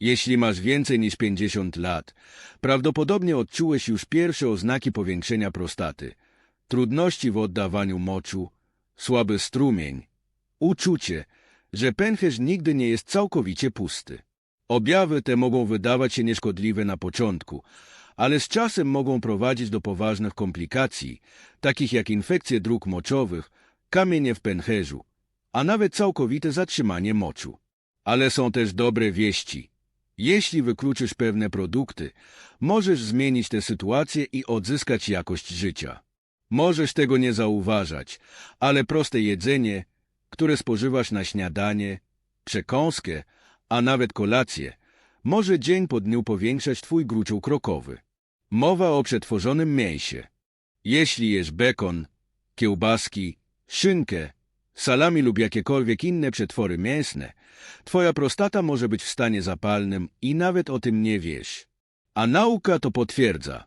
Jeśli masz więcej niż 50 lat, prawdopodobnie odczułeś już pierwsze oznaki powiększenia prostaty, trudności w oddawaniu moczu, słaby strumień, uczucie, że pęcherz nigdy nie jest całkowicie pusty. Objawy te mogą wydawać się nieszkodliwe na początku, ale z czasem mogą prowadzić do poważnych komplikacji, takich jak infekcje dróg moczowych, kamienie w pęcherzu, a nawet całkowite zatrzymanie moczu. Ale są też dobre wieści. Jeśli wykluczysz pewne produkty, możesz zmienić tę sytuację i odzyskać jakość życia. Możesz tego nie zauważać, ale proste jedzenie, które spożywasz na śniadanie, przekąskę, a nawet kolację, może dzień po dniu powiększać twój gruczoł krokowy. Mowa o przetworzonym mięsie. Jeśli jesz bekon, kiełbaski, szynkę, salami lub jakiekolwiek inne przetwory mięsne, twoja prostata może być w stanie zapalnym i nawet o tym nie wiesz. A nauka to potwierdza.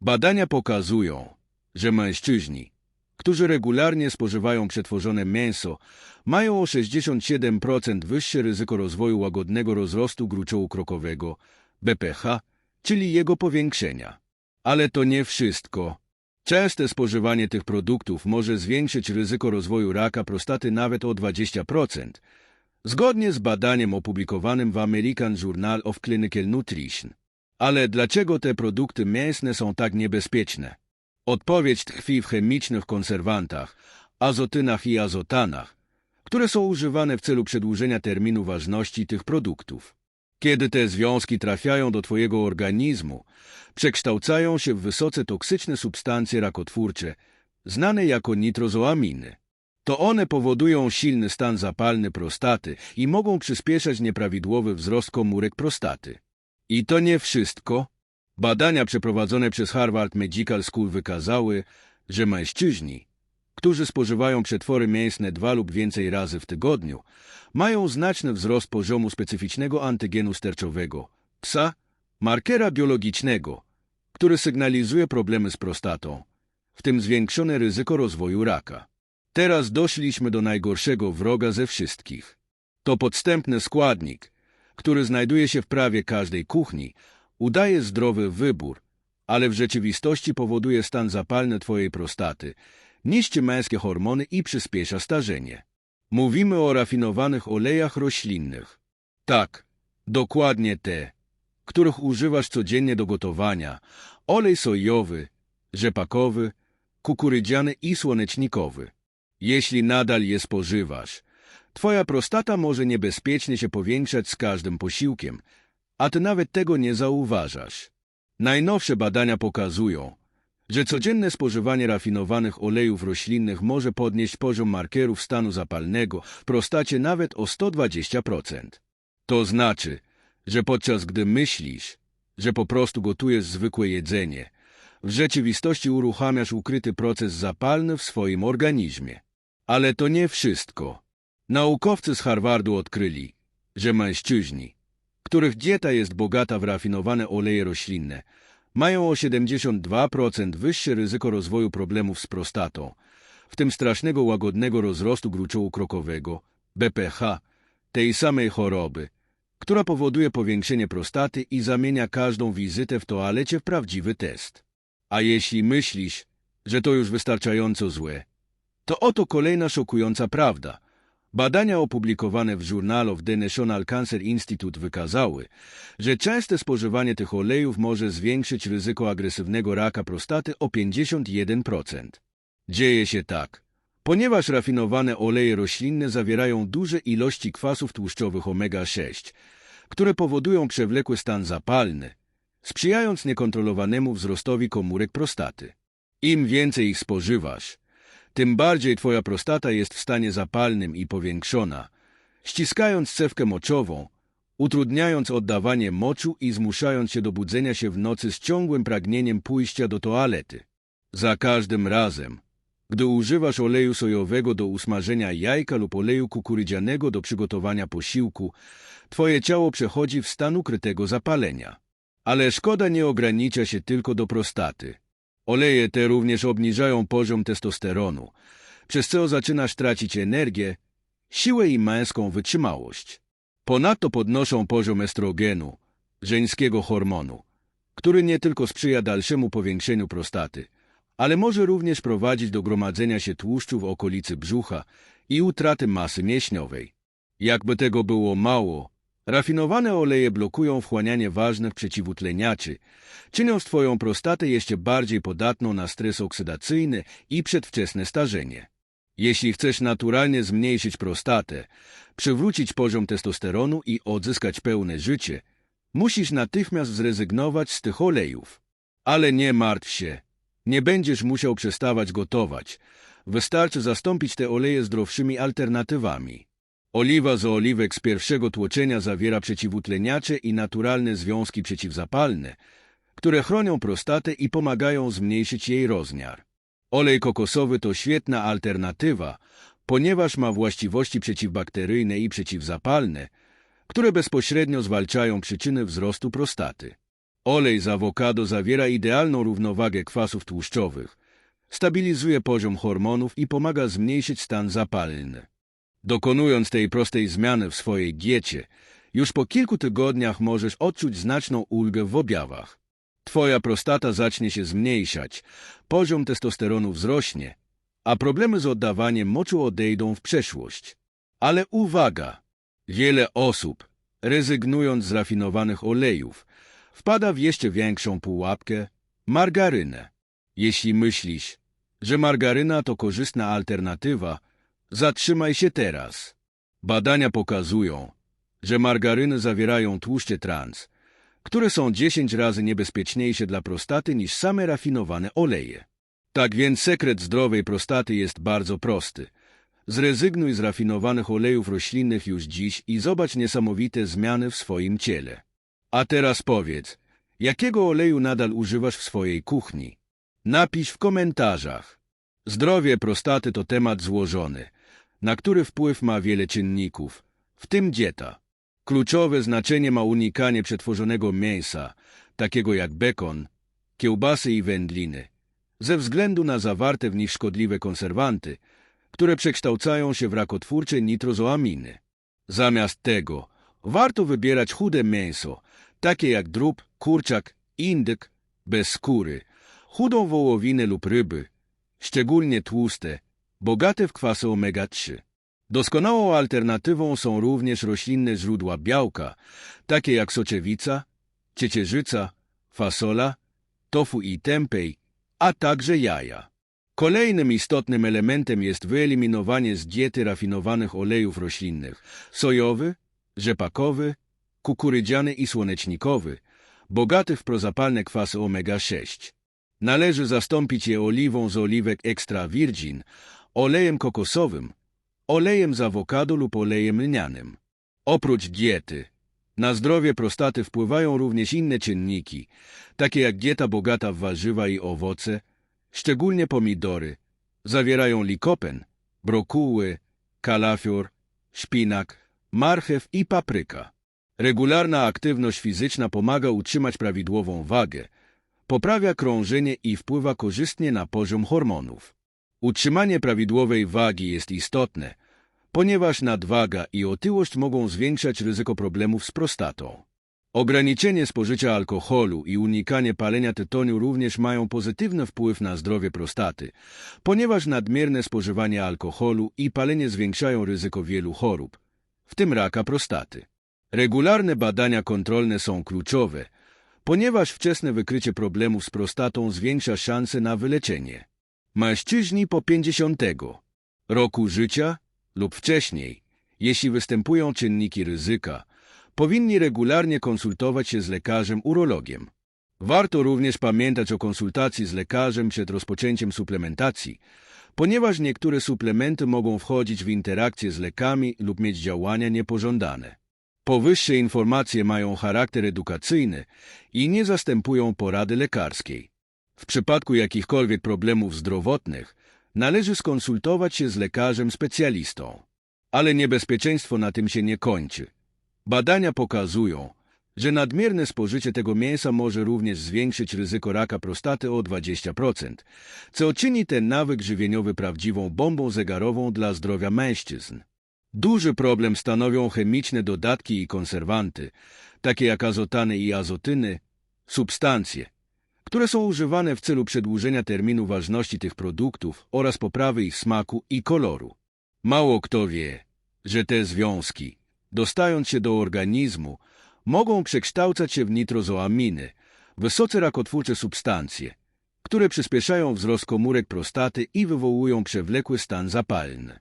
Badania pokazują, że mężczyźni, którzy regularnie spożywają przetworzone mięso, mają o 67% wyższe ryzyko rozwoju łagodnego rozrostu gruczołu krokowego, BPH, czyli jego powiększenia. Ale to nie wszystko. Częste spożywanie tych produktów może zwiększyć ryzyko rozwoju raka prostaty nawet o 20%, zgodnie z badaniem opublikowanym w American Journal of Clinical Nutrition. Ale dlaczego te produkty mięsne są tak niebezpieczne? Odpowiedź tkwi w chemicznych konserwantach, azotynach i azotanach, które są używane w celu przedłużenia terminu ważności tych produktów. Kiedy te związki trafiają do Twojego organizmu, przekształcają się w wysoce toksyczne substancje rakotwórcze, znane jako nitrozoaminy. To one powodują silny stan zapalny prostaty i mogą przyspieszać nieprawidłowy wzrost komórek prostaty. I to nie wszystko. Badania przeprowadzone przez Harvard Medical School wykazały, że mężczyźni, którzy spożywają przetwory mięsne dwa lub więcej razy w tygodniu, mają znaczny wzrost poziomu specyficznego antygenu sterczowego, psa, markera biologicznego, który sygnalizuje problemy z prostatą, w tym zwiększone ryzyko rozwoju raka. Teraz doszliśmy do najgorszego wroga ze wszystkich. To podstępny składnik, który znajduje się w prawie każdej kuchni, udaje zdrowy wybór, ale w rzeczywistości powoduje stan zapalny Twojej prostaty, niszczy męskie hormony i przyspiesza starzenie. Mówimy o rafinowanych olejach roślinnych. Tak, dokładnie te, których używasz codziennie do gotowania. Olej sojowy, rzepakowy, kukurydziany i słonecznikowy. Jeśli nadal je spożywasz, twoja prostata może niebezpiecznie się powiększać z każdym posiłkiem, a ty nawet tego nie zauważasz. Najnowsze badania pokazują, że codzienne spożywanie rafinowanych olejów roślinnych może podnieść poziom markerów stanu zapalnego w prostacie nawet o 120%. To znaczy, że podczas gdy myślisz, że po prostu gotujesz zwykłe jedzenie, w rzeczywistości uruchamiasz ukryty proces zapalny w swoim organizmie. Ale to nie wszystko. Naukowcy z Harvardu odkryli, że mężczyźni, których dieta jest bogata w rafinowane oleje roślinne, mają o 72% wyższe ryzyko rozwoju problemów z prostatą, w tym strasznego łagodnego rozrostu gruczołu krokowego, BPH, tej samej choroby, która powoduje powiększenie prostaty i zamienia każdą wizytę w toalecie w prawdziwy test. A jeśli myślisz, że to już wystarczająco złe, to oto kolejna szokująca prawda – Badania opublikowane w Journal of the National Cancer Institute wykazały, że częste spożywanie tych olejów może zwiększyć ryzyko agresywnego raka prostaty o 51%. Dzieje się tak, ponieważ rafinowane oleje roślinne zawierają duże ilości kwasów tłuszczowych omega-6, które powodują przewlekły stan zapalny, sprzyjając niekontrolowanemu wzrostowi komórek prostaty. Im więcej ich spożywasz, tym bardziej twoja prostata jest w stanie zapalnym i powiększona, ściskając cewkę moczową, utrudniając oddawanie moczu i zmuszając się do budzenia się w nocy z ciągłym pragnieniem pójścia do toalety. Za każdym razem, gdy używasz oleju sojowego do usmażenia jajka lub oleju kukurydzianego do przygotowania posiłku, twoje ciało przechodzi w stan ukrytego zapalenia. Ale szkoda nie ogranicza się tylko do prostaty. Oleje te również obniżają poziom testosteronu, przez co zaczynasz tracić energię, siłę i męską wytrzymałość. Ponadto podnoszą poziom estrogenu, żeńskiego hormonu, który nie tylko sprzyja dalszemu powiększeniu prostaty, ale może również prowadzić do gromadzenia się tłuszczu w okolicy brzucha i utraty masy mięśniowej. Jakby tego było mało, rafinowane oleje blokują wchłanianie ważnych przeciwutleniaczy, czyniąc Twoją prostatę jeszcze bardziej podatną na stres oksydacyjny i przedwczesne starzenie. Jeśli chcesz naturalnie zmniejszyć prostatę, przywrócić poziom testosteronu i odzyskać pełne życie, musisz natychmiast zrezygnować z tych olejów. Ale nie martw się, nie będziesz musiał przestawać gotować. Wystarczy zastąpić te oleje zdrowszymi alternatywami. Oliwa z oliwek z pierwszego tłoczenia zawiera przeciwutleniacze i naturalne związki przeciwzapalne, które chronią prostatę i pomagają zmniejszyć jej rozmiar. Olej kokosowy to świetna alternatywa, ponieważ ma właściwości przeciwbakteryjne i przeciwzapalne, które bezpośrednio zwalczają przyczyny wzrostu prostaty. Olej z awokado zawiera idealną równowagę kwasów tłuszczowych, stabilizuje poziom hormonów i pomaga zmniejszyć stan zapalny. Dokonując tej prostej zmiany w swojej diecie, już po kilku tygodniach możesz odczuć znaczną ulgę w objawach. Twoja prostata zacznie się zmniejszać, poziom testosteronu wzrośnie, a problemy z oddawaniem moczu odejdą w przeszłość. Ale uwaga! Wiele osób, rezygnując z rafinowanych olejów, wpada w jeszcze większą pułapkę margarynę. Jeśli myślisz, że margaryna to korzystna alternatywa, zatrzymaj się teraz. Badania pokazują, że margaryny zawierają tłuszcze trans, które są 10 razy niebezpieczniejsze dla prostaty niż same rafinowane oleje. Tak więc sekret zdrowej prostaty jest bardzo prosty. Zrezygnuj z rafinowanych olejów roślinnych już dziś i zobacz niesamowite zmiany w swoim ciele. A teraz powiedz, jakiego oleju nadal używasz w swojej kuchni? Napisz w komentarzach. Zdrowie prostaty to temat złożony, na który wpływ ma wiele czynników, w tym dieta. Kluczowe znaczenie ma unikanie przetworzonego mięsa, takiego jak bekon, kiełbasy i wędliny, ze względu na zawarte w nich szkodliwe konserwanty, które przekształcają się w rakotwórcze nitrozoaminy. Zamiast tego warto wybierać chude mięso, takie jak drób, kurczak, indyk, bez skóry, chudą wołowinę lub ryby, szczególnie tłuste, bogate w kwasy omega-3. Doskonałą alternatywą są również roślinne źródła białka, takie jak soczewica, ciecierzyca, fasola, tofu i tempeh, a także jaja. Kolejnym istotnym elementem jest wyeliminowanie z diety rafinowanych olejów roślinnych sojowy, rzepakowy, kukurydziany i słonecznikowy, bogaty w prozapalne kwasy omega-6. Należy zastąpić je oliwą z oliwek extra virgin, olejem kokosowym, olejem z awokado lub olejem lnianym. Oprócz diety, na zdrowie prostaty wpływają również inne czynniki, takie jak dieta bogata w warzywa i owoce, szczególnie pomidory, zawierają likopen, brokuły, kalafior, szpinak, marchew i papryka. Regularna aktywność fizyczna pomaga utrzymać prawidłową wagę, poprawia krążenie i wpływa korzystnie na poziom hormonów. Utrzymanie prawidłowej wagi jest istotne, ponieważ nadwaga i otyłość mogą zwiększać ryzyko problemów z prostatą. Ograniczenie spożycia alkoholu i unikanie palenia tytoniu również mają pozytywny wpływ na zdrowie prostaty, ponieważ nadmierne spożywanie alkoholu i palenie zwiększają ryzyko wielu chorób, w tym raka prostaty. Regularne badania kontrolne są kluczowe, ponieważ wczesne wykrycie problemów z prostatą zwiększa szanse na wyleczenie. Mężczyźni po 50 roku życia lub wcześniej, jeśli występują czynniki ryzyka, powinni regularnie konsultować się z lekarzem urologiem. Warto również pamiętać o konsultacji z lekarzem przed rozpoczęciem suplementacji, ponieważ niektóre suplementy mogą wchodzić w interakcję z lekami lub mieć działania niepożądane. Powyższe informacje mają charakter edukacyjny i nie zastępują porady lekarskiej. W przypadku jakichkolwiek problemów zdrowotnych należy skonsultować się z lekarzem specjalistą. Ale niebezpieczeństwo na tym się nie kończy. Badania pokazują, że nadmierne spożycie tego mięsa może również zwiększyć ryzyko raka prostaty o 20%, co czyni ten nawyk żywieniowy prawdziwą bombą zegarową dla zdrowia mężczyzn. Duży problem stanowią chemiczne dodatki i konserwanty, takie jak azotany i azotyny, substancje, które są używane w celu przedłużenia terminu ważności tych produktów oraz poprawy ich smaku i koloru. Mało kto wie, że te związki, dostając się do organizmu, mogą przekształcać się w nitrozoaminy, wysoce rakotwórcze substancje, które przyspieszają wzrost komórek prostaty i wywołują przewlekły stan zapalny.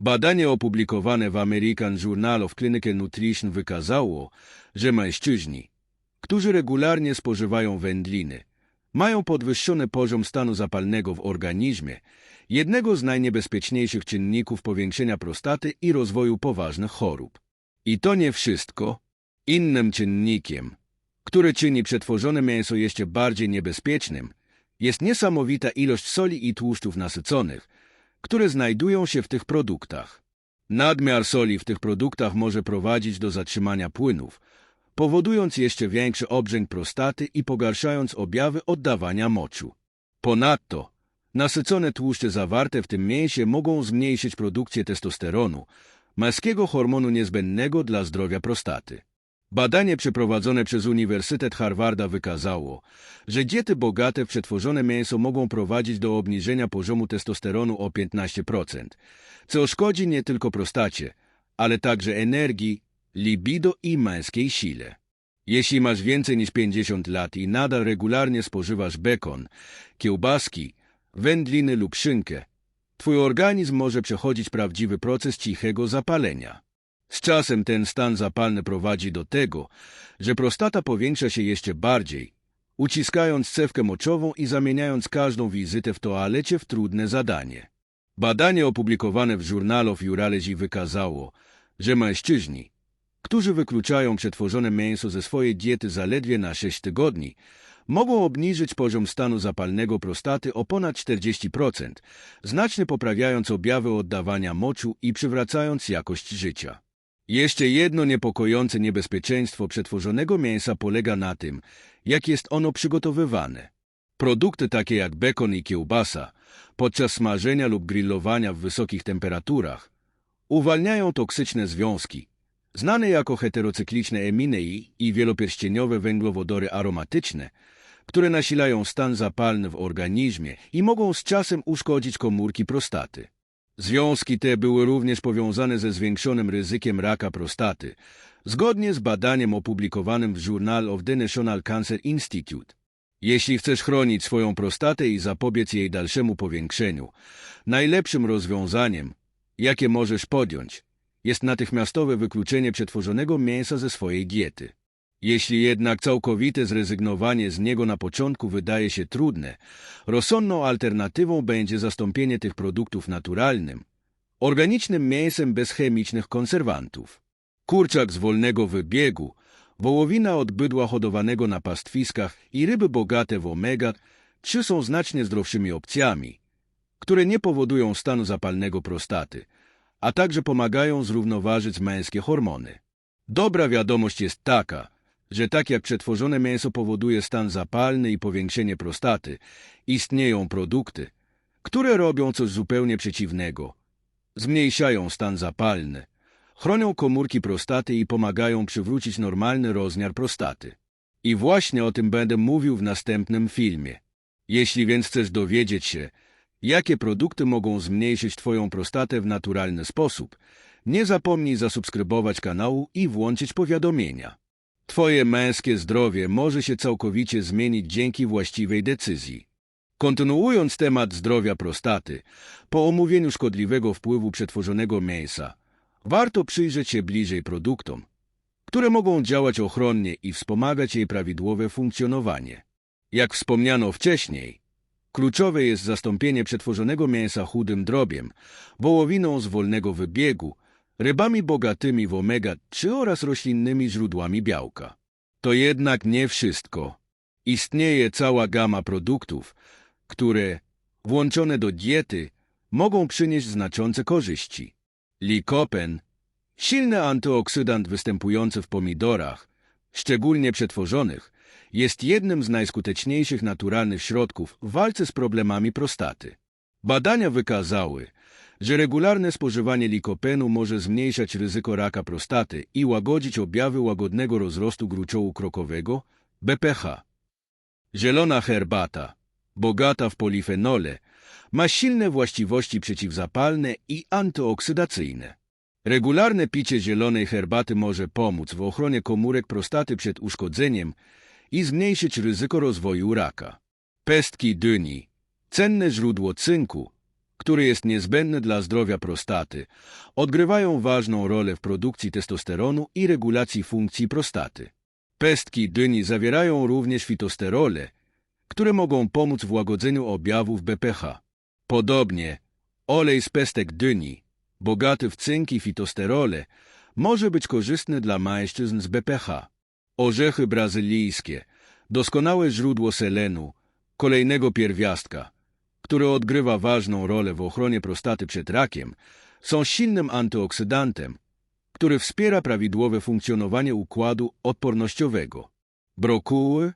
Badanie opublikowane w American Journal of Clinical Nutrition wykazało, że mężczyźni, którzy regularnie spożywają wędliny, mają podwyższony poziom stanu zapalnego w organizmie, jednego z najniebezpieczniejszych czynników powiększenia prostaty i rozwoju poważnych chorób. I to nie wszystko. Innym czynnikiem, który czyni przetworzone mięso jeszcze bardziej niebezpiecznym, jest niesamowita ilość soli i tłuszczów nasyconych, które znajdują się w tych produktach. Nadmiar soli w tych produktach może prowadzić do zatrzymania płynów, powodując jeszcze większy obrzęk prostaty i pogarszając objawy oddawania moczu. Ponadto, nasycone tłuszcze zawarte w tym mięsie mogą zmniejszyć produkcję testosteronu, męskiego hormonu niezbędnego dla zdrowia prostaty. Badanie przeprowadzone przez Uniwersytet Harvarda wykazało, że diety bogate w przetworzone mięso mogą prowadzić do obniżenia poziomu testosteronu o 15%, co szkodzi nie tylko prostacie, ale także energii, libido i męskiej sile. Jeśli masz więcej niż 50 lat i nadal regularnie spożywasz bekon, kiełbaski, wędliny lub szynkę, twój organizm może przechodzić prawdziwy proces cichego zapalenia. Z czasem ten stan zapalny prowadzi do tego, że prostata powiększa się jeszcze bardziej, uciskając cewkę moczową i zamieniając każdą wizytę w toalecie w trudne zadanie. Badanie opublikowane w Journal of Urology wykazało, że mężczyźni, którzy wykluczają przetworzone mięso ze swojej diety zaledwie na 6 tygodni, mogą obniżyć poziom stanu zapalnego prostaty o ponad 40%, znacznie poprawiając objawy oddawania moczu i przywracając jakość życia. Jeszcze jedno niepokojące niebezpieczeństwo przetworzonego mięsa polega na tym, jak jest ono przygotowywane. Produkty takie jak bekon i kiełbasa, podczas smażenia lub grillowania w wysokich temperaturach, uwalniają toksyczne związki, znane jako heterocykliczne eminei i wielopierścieniowe węglowodory aromatyczne, które nasilają stan zapalny w organizmie i mogą z czasem uszkodzić komórki prostaty. Związki te były również powiązane ze zwiększonym ryzykiem raka prostaty, zgodnie z badaniem opublikowanym w Journal of the National Cancer Institute. Jeśli chcesz chronić swoją prostatę i zapobiec jej dalszemu powiększeniu, najlepszym rozwiązaniem, jakie możesz podjąć, jest natychmiastowe wykluczenie przetworzonego mięsa ze swojej diety. Jeśli jednak całkowite zrezygnowanie z niego na początku wydaje się trudne, rozsądną alternatywą będzie zastąpienie tych produktów naturalnym, organicznym mięsem bez chemicznych konserwantów. Kurczak z wolnego wybiegu, wołowina od bydła hodowanego na pastwiskach i ryby bogate w omega 3 są znacznie zdrowszymi opcjami, które nie powodują stanu zapalnego prostaty, a także pomagają zrównoważyć męskie hormony. Dobra wiadomość jest taka, że tak jak przetworzone mięso powoduje stan zapalny i powiększenie prostaty, istnieją produkty, które robią coś zupełnie przeciwnego. Zmniejszają stan zapalny, chronią komórki prostaty i pomagają przywrócić normalny rozmiar prostaty. I właśnie o tym będę mówił w następnym filmie. Jeśli więc chcesz dowiedzieć się, jakie produkty mogą zmniejszyć Twoją prostatę w naturalny sposób, nie zapomnij zasubskrybować kanału i włączyć powiadomienia. Twoje męskie zdrowie może się całkowicie zmienić dzięki właściwej decyzji. Kontynuując temat zdrowia prostaty, po omówieniu szkodliwego wpływu przetworzonego mięsa, warto przyjrzeć się bliżej produktom, które mogą działać ochronnie i wspomagać jej prawidłowe funkcjonowanie. Jak wspomniano wcześniej, kluczowe jest zastąpienie przetworzonego mięsa chudym drobiem, wołowiną z wolnego wybiegu, rybami bogatymi w omega-3 oraz roślinnymi źródłami białka. To jednak nie wszystko. Istnieje cała gama produktów, które, włączone do diety, mogą przynieść znaczące korzyści. Likopen, silny antyoksydant występujący w pomidorach, szczególnie przetworzonych, jest jednym z najskuteczniejszych naturalnych środków w walce z problemami prostaty. Badania wykazały, że regularne spożywanie likopenu może zmniejszać ryzyko raka prostaty i łagodzić objawy łagodnego rozrostu gruczołu krokowego, BPH. Zielona herbata, bogata w polifenole, ma silne właściwości przeciwzapalne i antyoksydacyjne. Regularne picie zielonej herbaty może pomóc w ochronie komórek prostaty przed uszkodzeniem i zmniejszyć ryzyko rozwoju raka. Pestki dyni, cenne źródło cynku, który jest niezbędny dla zdrowia prostaty, odgrywają ważną rolę w produkcji testosteronu i regulacji funkcji prostaty. Pestki dyni zawierają również fitosterole, które mogą pomóc w łagodzeniu objawów BPH. Podobnie, olej z pestek dyni, bogaty w cynk i fitosterole, może być korzystny dla mężczyzn z BPH. Orzechy brazylijskie, doskonałe źródło selenu, kolejnego pierwiastka, który odgrywa ważną rolę w ochronie prostaty przed rakiem, są silnym antyoksydantem, który wspiera prawidłowe funkcjonowanie układu odpornościowego. Brokuły,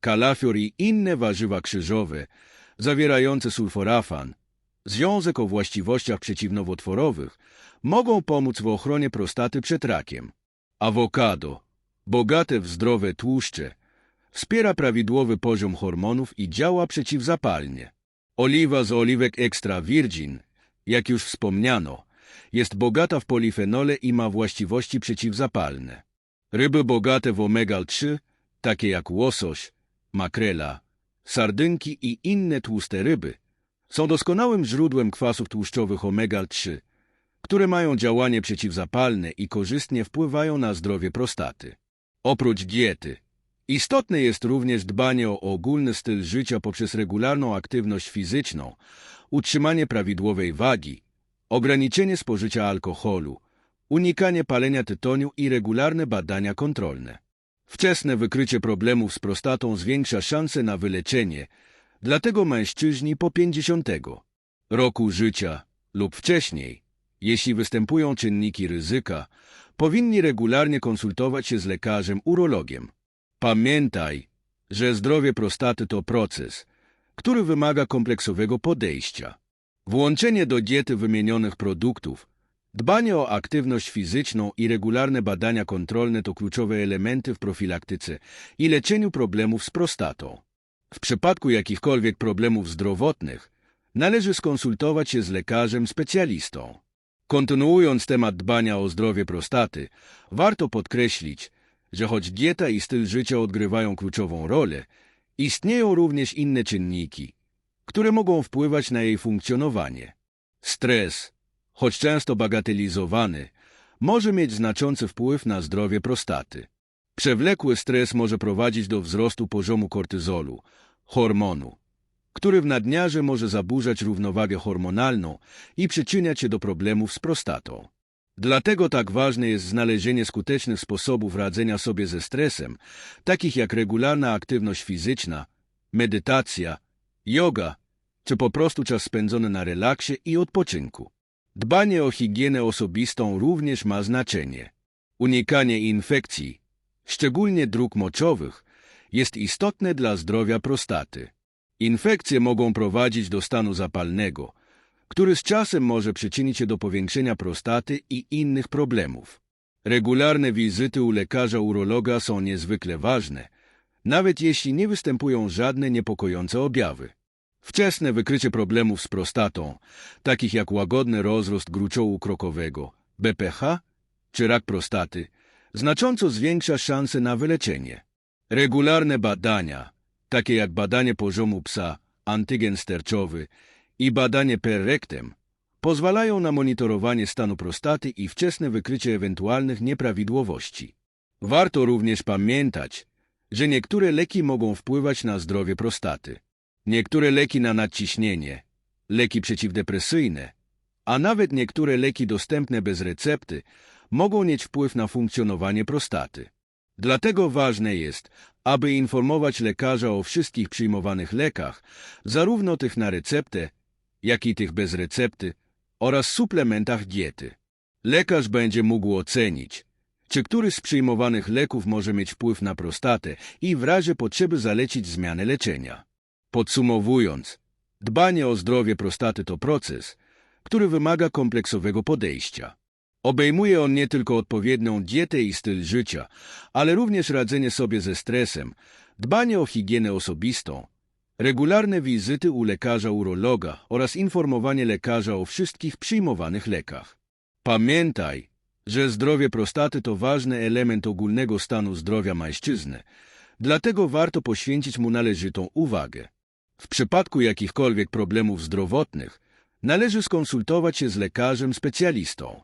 kalafior i inne warzywa krzyżowe, zawierające sulforafan, związek o właściwościach przeciwnowotworowych, mogą pomóc w ochronie prostaty przed rakiem. Awokado, bogate w zdrowe tłuszcze, wspiera prawidłowy poziom hormonów i działa przeciwzapalnie. Oliwa z oliwek extra virgin, jak już wspomniano, jest bogata w polifenole i ma właściwości przeciwzapalne. Ryby bogate w omega-3, takie jak łosoś, makrela, sardynki i inne tłuste ryby, są doskonałym źródłem kwasów tłuszczowych omega-3, które mają działanie przeciwzapalne i korzystnie wpływają na zdrowie prostaty. Oprócz diety, istotne jest również dbanie o ogólny styl życia poprzez regularną aktywność fizyczną, utrzymanie prawidłowej wagi, ograniczenie spożycia alkoholu, unikanie palenia tytoniu i regularne badania kontrolne. Wczesne wykrycie problemów z prostatą zwiększa szanse na wyleczenie, dlatego mężczyźni po 50 roku życia lub wcześniej, jeśli występują czynniki ryzyka, powinni regularnie konsultować się z lekarzem urologiem. Pamiętaj, że zdrowie prostaty to proces, który wymaga kompleksowego podejścia. Włączenie do diety wymienionych produktów, dbanie o aktywność fizyczną i regularne badania kontrolne to kluczowe elementy w profilaktyce i leczeniu problemów z prostatą. W przypadku jakichkolwiek problemów zdrowotnych należy skonsultować się z lekarzem specjalistą. Kontynuując temat dbania o zdrowie prostaty, warto podkreślić, że choć dieta i styl życia odgrywają kluczową rolę, istnieją również inne czynniki, które mogą wpływać na jej funkcjonowanie. Stres, choć często bagatelizowany, może mieć znaczący wpływ na zdrowie prostaty. Przewlekły stres może prowadzić do wzrostu poziomu kortyzolu, hormonu, który w nadmiarze może zaburzać równowagę hormonalną i przyczyniać się do problemów z prostatą. Dlatego tak ważne jest znalezienie skutecznych sposobów radzenia sobie ze stresem, takich jak regularna aktywność fizyczna, medytacja, yoga, czy po prostu czas spędzony na relaksie i odpoczynku. Dbanie o higienę osobistą również ma znaczenie. Unikanie infekcji, szczególnie dróg moczowych, jest istotne dla zdrowia prostaty. Infekcje mogą prowadzić do stanu zapalnego, który z czasem może przyczynić się do powiększenia prostaty i innych problemów. Regularne wizyty u lekarza urologa są niezwykle ważne, nawet jeśli nie występują żadne niepokojące objawy. Wczesne wykrycie problemów z prostatą, takich jak łagodny rozrost gruczołu krokowego, BPH czy rak prostaty, znacząco zwiększa szanse na wyleczenie. Regularne badania, takie jak badanie poziomu psa, antygen sterczowy i badanie per rectem, pozwalają na monitorowanie stanu prostaty i wczesne wykrycie ewentualnych nieprawidłowości. Warto również pamiętać, że niektóre leki mogą wpływać na zdrowie prostaty. Niektóre leki na nadciśnienie, leki przeciwdepresyjne, a nawet niektóre leki dostępne bez recepty mogą mieć wpływ na funkcjonowanie prostaty. Dlatego ważne jest, aby informować lekarza o wszystkich przyjmowanych lekach, zarówno tych na receptę, jak i tych bez recepty oraz suplementach diety. Lekarz będzie mógł ocenić, czy któryś z przyjmowanych leków może mieć wpływ na prostatę i w razie potrzeby zalecić zmianę leczenia. Podsumowując, dbanie o zdrowie prostaty to proces, który wymaga kompleksowego podejścia. Obejmuje on nie tylko odpowiednią dietę i styl życia, ale również radzenie sobie ze stresem, dbanie o higienę osobistą, regularne wizyty u lekarza urologa oraz informowanie lekarza o wszystkich przyjmowanych lekach. Pamiętaj, że zdrowie prostaty to ważny element ogólnego stanu zdrowia mężczyzny, dlatego warto poświęcić mu należytą uwagę. W przypadku jakichkolwiek problemów zdrowotnych należy skonsultować się z lekarzem specjalistą.